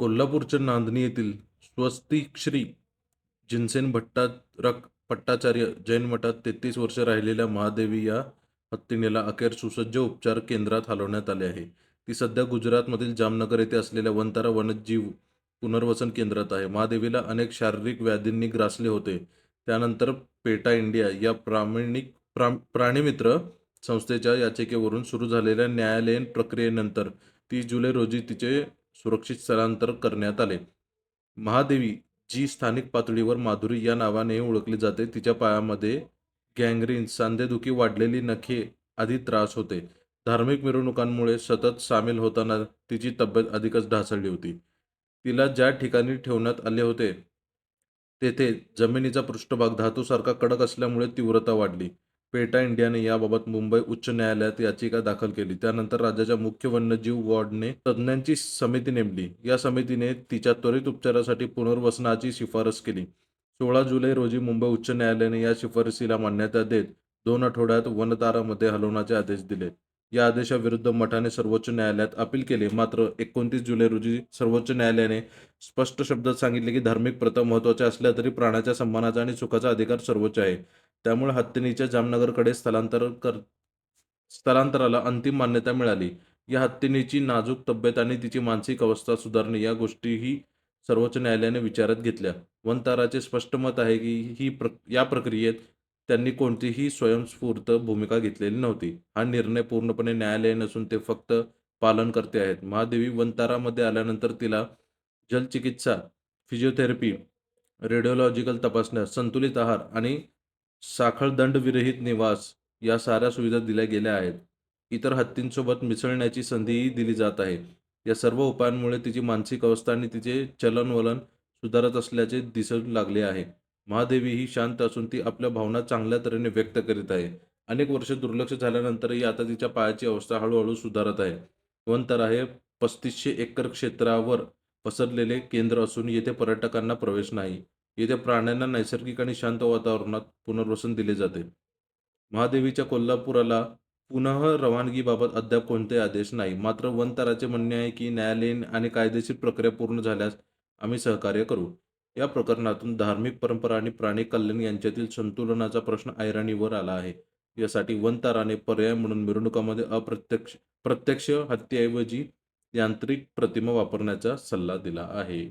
कोल्हापूरच्या नांदणी येथील स्वस्तिक श्री जिनसेन भट्टारक भट्टाचार्य जैन मठात तेहतीस वर्ष राहिलेल्या महादेवी या हत्तीनेला अखेर सुसज्ज उपचार केंद्रात हलवण्यात आले आहे. ती सध्या गुजरातमधील जामनगर येथे असलेल्या वंतारा वनजीव पुनर्वसन केंद्रात आहे. महादेवीला अनेक शारीरिक व्याधींनी ग्रासले होते. त्यानंतर पेटा इंडिया या प्रामाणिक प्रा प्राणीमित्र संस्थेच्या याचिकेवरून सुरू झालेल्या न्यायालयीन प्रक्रियेनंतर तीस जुलै रोजी तिचे सुरक्षित स्थलांतर करण्यात आले. महादेवी जी स्थानिक पातळीवर माधुरी या नावाने ओळखली जाते तिच्या पायामध्ये गँग्रीन सांधेदुखी वाढलेली नखे आधी त्रास होते. धार्मिक मिरवणुकांमुळे सतत सामील होताना तिची तब्येत अधिकच ढासळली होती. तिला ज्या ठिकाणी ठेवण्यात आले होते तेथे जमिनीचा पृष्ठभाग धातूसारखा कडक असल्यामुळे तीव्रता वाढली. पेटा इंडियाने याबाबत मुंबई उच्च न्यायालयात याचिका दाखल केली. त्यानंतर राज्याच्या मुख्य वन्यजीव वॉर्डने तज्ज्ञांची समिती नेमली. या समितीने तिच्या त्वरित उपचारासाठी पुनर्वसनाची शिफारस केली. सोळा जुलै रोजी मुंबई उच्च न्यायालयाने या शिफारसीला मान्यता देत दोन आठवड्यात वनतारामध्ये हलवण्याचे आदेश दिले. या आदेशाविरुद्ध मठाने सर्वोच्च न्यायालयात अपील केले. मात्र एकोणतीस जुलै रोजी सर्वोच्च न्यायालयाने स्पष्ट शब्दात सांगितले की धार्मिक प्रथा महत्त्वाच्या असल्या तरी प्राण्याच्या सन्मानाचा आणि सुखाचा अधिकार सर्वोच्च आहे. त्यामुळे हत्तीनीच्या जामनगरकडे स्थलांतर कर स्थलांतराला अंतिम मान्यता मिळाली. या हत्तीनीची नाजूक तब्येत आणि तिची मानसिक अवस्था सुधारणे या गोष्टीही सर्वोच्च न्यायालयाने विचारात घेतल्या. वनताराचे स्पष्ट मत आहे की ही प्र या प्रक्रियेत त्यांनी कोणतीही स्वयंस्फूर्त भूमिका घेतलेली नव्हती. हा निर्णय पूर्णपणे न्यायालय नसून ते फक्त पालन करते आहेत. महादेवी वनतारामध्ये आल्यानंतर तिला जलचिकित्सा फिजिओथेरपी रेडिओलॉजिकल तपासण्या संतुलित आहार आणि साखळदंडविरहित निवास या साऱ्या सुविधा दिल्या गेल्या आहेत. इतर हत्तींसोबत मिसळण्याची संधीही दिली जात आहे. या सर्व उपायांमुळे तिची मानसिक अवस्था आणि तिचे चलनवलन सुधारत असल्याचे दिसू लागले आहे. महादेवी ही शांत असून ती आपल्या भावना चांगल्या तऱ्हेने व्यक्त करीत आहे. अनेक वर्ष दुर्लक्ष झाल्यानंतरही आता तिच्या पायाची अवस्था हळूहळू सुधारत आहे. वनतरा हे पस्तीसशे एकर क्षेत्रावर पसरलेले केंद्र असून येथे पर्यटकांना प्रवेश नाही. येथे प्राण्यांना नैसर्गिक आणि शांत वातावरणात पुनर्वसन दिले जाते. महादेवीच्या कोल्हापुराला पुनः रवानगीबाबत अद्याप कोणते आदेश नाही. मात्र वनतराचे म्हणणे आहे की न्यायालयीन आणि कायदेशीर प्रक्रिया पूर्ण झाल्यास आम्ही सहकार्य करू. या प्रकरणातून धार्मिक परंपरा आणि प्राणी कल्याण यांच्यातील संतुलनाचा प्रश्न ऐरणीवर आला आहे. यासाठी वनताराने पर्याय म्हणून मिरवणुकामध्ये अप्रत्यक्ष प्रत्यक्ष हत्येऐवजी यांत्रिक प्रतिमा वापरण्याचा सल्ला दिला आहे.